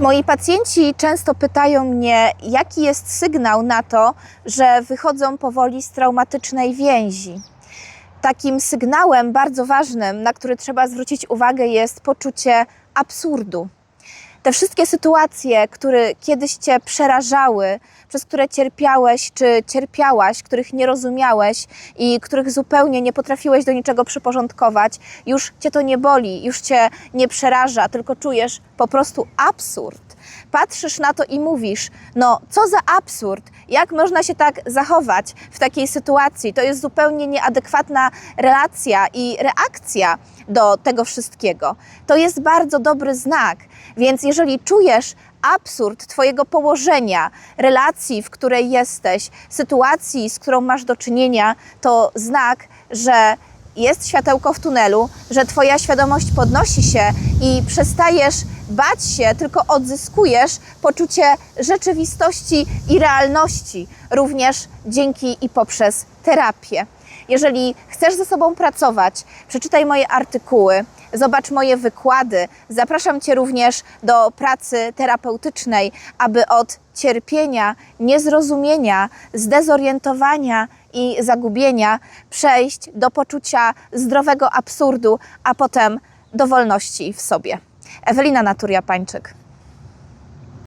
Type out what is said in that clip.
Moi pacjenci często pytają mnie, jaki jest sygnał na to, że wychodzą powoli z traumatycznej więzi. Takim sygnałem bardzo ważnym, na który trzeba zwrócić uwagę, jest poczucie absurdu. Te wszystkie sytuacje, które kiedyś cię przerażały, przez które cierpiałeś czy cierpiałaś, których nie rozumiałeś i których zupełnie nie potrafiłeś do niczego przyporządkować, już cię to nie boli, już cię nie przeraża, tylko czujesz po prostu absurd. Patrzysz na to i mówisz: No, co za absurd, jak można się tak zachować w takiej sytuacji? To jest zupełnie nieadekwatna relacja i reakcja do tego wszystkiego. To jest bardzo dobry znak. Więc jeżeli czujesz absurd Twojego położenia, relacji, w której jesteś, sytuacji, z którą masz do czynienia, to znak, że jest światełko w tunelu, że Twoja świadomość podnosi się i przestajesz bać się, tylko odzyskujesz poczucie rzeczywistości i realności, również dzięki i poprzez terapię. Jeżeli chcesz ze sobą pracować, przeczytaj moje artykuły, zobacz moje wykłady. Zapraszam Cię również do pracy terapeutycznej, aby od cierpienia, niezrozumienia, zdezorientowania i zagubienia przejść do poczucia zdrowego absurdu, a potem do wolności w sobie. Ewelina Naturia-Pańczyk.